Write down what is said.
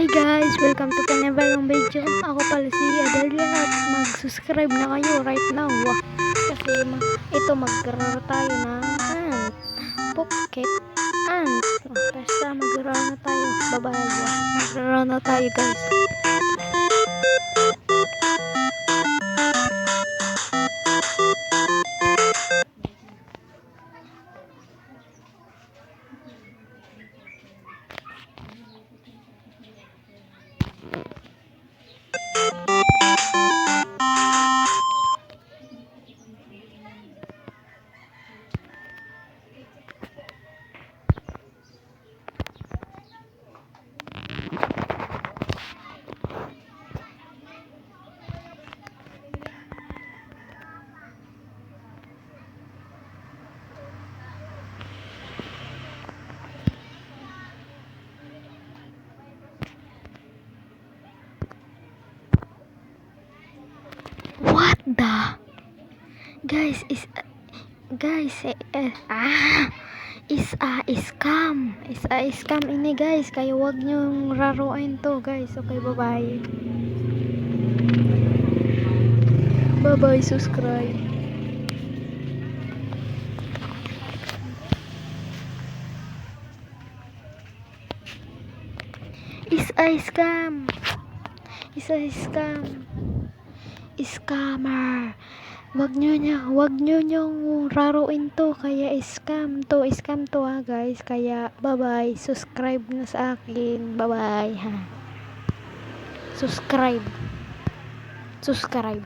Hi guys! Welcome to panibagong video. Ako pala si Adelia at mag-subscribe na kayo right now. Wah, Kasi ma- ito maglaro tayo ng ant. Pocket ant. Basta maglaro na tayo. Bye-bye. Wah, Maglaro na tayo guys. The? Guys, is guys, eh, eh, ah, is a scam. Is a scam ini guys. Kaya wag niyong raruin to guys. Okay, bye-bye. Bye-bye, subscribe. Is a scam. Is a scam. Scammer. Wag nyo niya, wag nyo nyong raruin to. Kaya scam to, scam to ha guys. Kaya bye-bye. Subscribe na sa akin. Bye-bye ha. Subscribe. Subscribe.